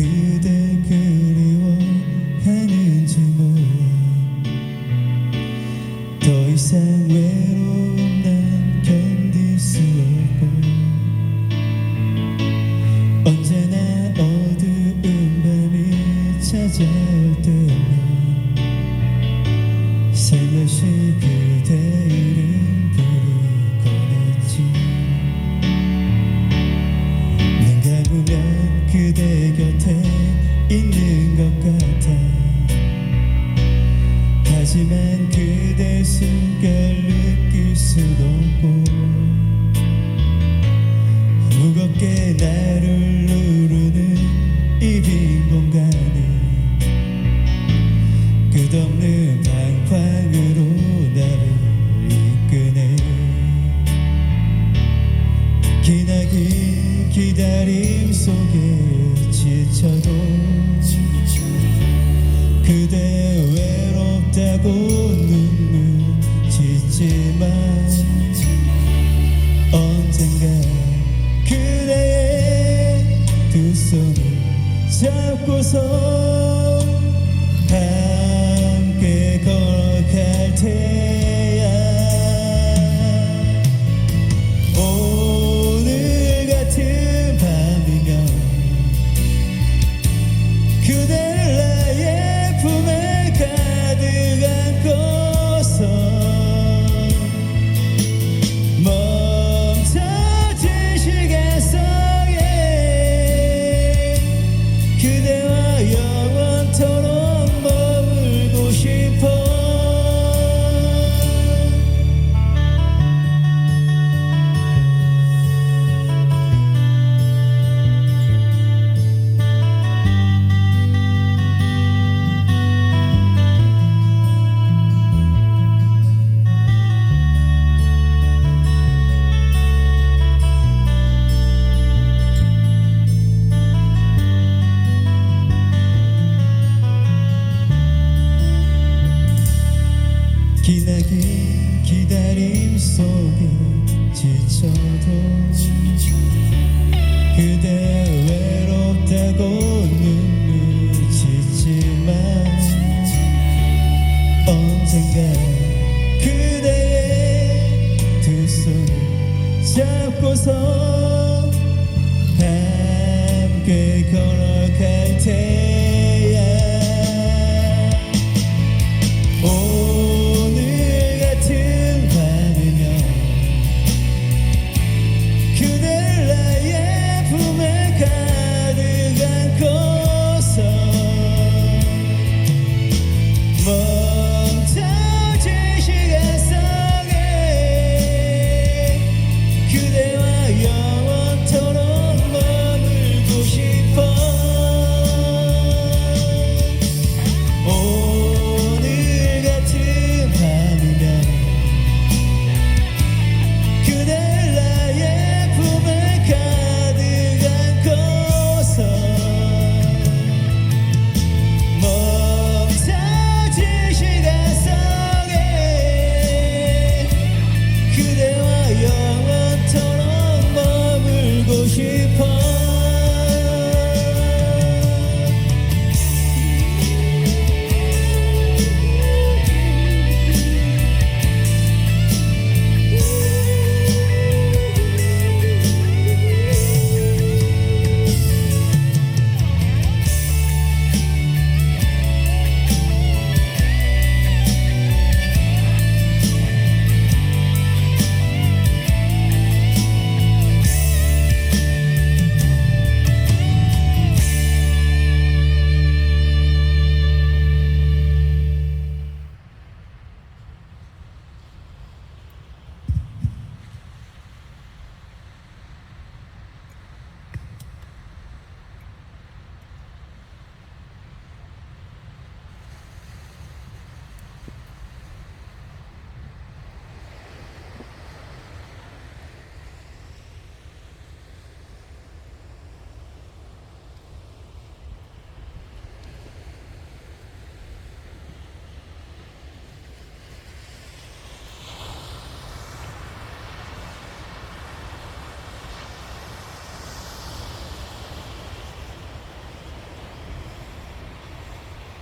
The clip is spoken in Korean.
그대 그리워하는지 몰라. 더 이상 외로움 난 견딜 수 없고. 언제나 어두운 밤이 찾아올 때면 살며시 그대 무겁게 나를 누르는 이 빈 공간에 끝없는 방황으로 나를 이끄네. 기나긴 기다림 속에 지쳐도 그대 외롭다고 잡고서 기나긴 기다림 속에 지쳐도 그대 외롭다고 눈물 짓지만 언젠가 그대의 두 손을 잡고서 함께 걸어갈 테야